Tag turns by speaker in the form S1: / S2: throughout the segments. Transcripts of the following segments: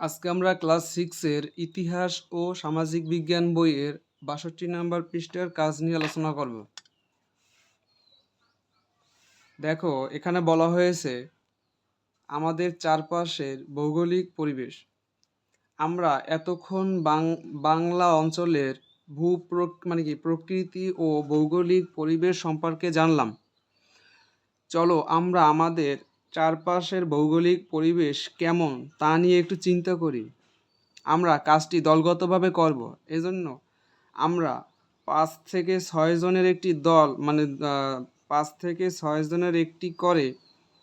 S1: আজকে আমরা ক্লাস সিক্সের ইতিহাস ও সামাজিক বিজ্ঞান বইয়ের বাষট্টি নাম্বার পৃষ্ঠার কাজ নিয়ে আলোচনা করব। দেখো, এখানে বলা হয়েছে, আমাদের চারপাশের ভৌগোলিক পরিবেশ। আমরা এতক্ষণ বাংলা অঞ্চলের ভূ মানে কি, প্রকৃতি ও ভৌগোলিক পরিবেশ সম্পর্কে জানলাম। চলো, আমরা আমাদের চারপাশের ভৌগোলিক পরিবেশ কেমন তা নিয়ে একটু চিন্তা করি। আমরা কাজটি দলগতভাবে করব। এজন্য আমরা পাঁচ থেকে ছয় জনের একটি দল মানে পাঁচ থেকে ছয় জনের একটি করে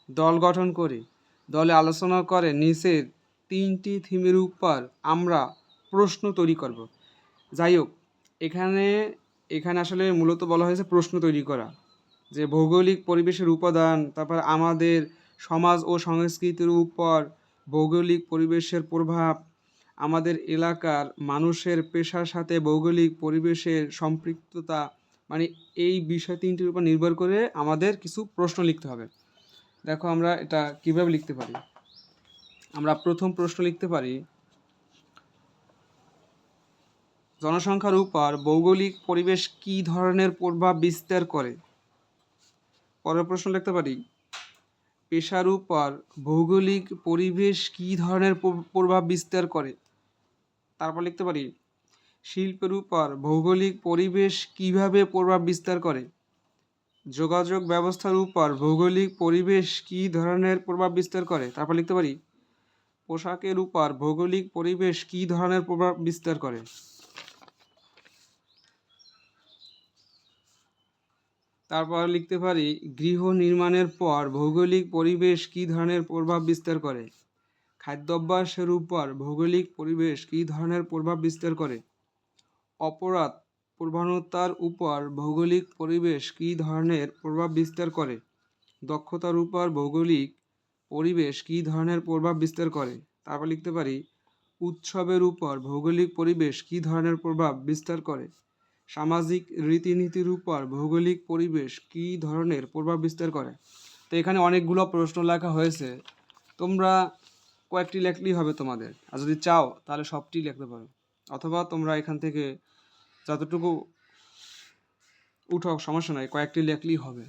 S1: দল গঠন করি। দলে আলোচনা করে নিচের তিনটি থিমের উপর আমরা প্রশ্ন তৈরি করব। যাই হোক, এখানে এখানে আসলে মূলত বলা হয়েছে প্রশ্ন তৈরি করা। যে ভৌগোলিক পরিবেশের উপাদান, তারপর আমাদের সমাজ ও সংস্কৃতির উপর ভৌগোলিক পরিবেশের প্রভাব, আমাদের এলাকার মানুষের পেশার সাথে ভৌগোলিক পরিবেশের সম্পৃক্ততা মানে এই বিষয় তিনটির উপর নির্ভর করে আমাদের কিছু প্রশ্ন লিখতে হবে। দেখো আমরা এটা কীভাবে লিখতে পারি? আমরা প্রথম প্রশ্ন লিখতে পারি, জনসংখ্যার উপর ভৌগোলিক পরিবেশ কী ধরনের প্রভাব বিস্তার করে? পরের প্রশ্ন লিখতে পারি পেশার উপর ভৌগোলিক পরিবেশ কী ধরনের প্রভাব বিস্তার করে? তারপর লিখতে পারি, শিল্পের উপর ভৌগোলিক পরিবেশ কীভাবে প্রভাব বিস্তার করে? যোগাযোগ ব্যবস্থার উপর ভৌগোলিক পরিবেশ কী ধরনের প্রভাব বিস্তার করে? তারপর লিখতে পারি, পোশাকের উপর ভৌগোলিক পরিবেশ কী ধরনের প্রভাব বিস্তার করে? তারপর লিখতে পারি, গৃহ নির্মাণের পর ভৌগোলিক পরিবেশ কী ধরনের প্রভাব বিস্তার করে? খাদ্যাভ্যাসের উপর ভৌগোলিক পরিবেশ কী ধরনের প্রভাব বিস্তার করে? অপরাধ প্রবণতার উপর ভৌগোলিক পরিবেশ কী ধরনের প্রভাব বিস্তার করে? দক্ষতার উপর ভৌগোলিক পরিবেশ কী ধরনের প্রভাব বিস্তার করে? তারপর লিখতে পারি, উৎসবের উপর ভৌগোলিক পরিবেশ কী ধরনের প্রভাব বিস্তার করে? সামাজিক রীতিনীতির উপর ভৌগোলিক পরিবেশ কী ধরনের প্রভাব বিস্তার করে? তো এখানে অনেকগুলো প্রশ্ন লেখা হয়েছে। তোমরা কয়েকটি লেখলেই হবে তোমাদের। আর যদি চাও, তাহলে সবটি লিখতে পারো। অথবা তোমরা এখান থেকে যতটুকু উঠো সমস্যা নাই, কয়েকটি লেখলেই হবে।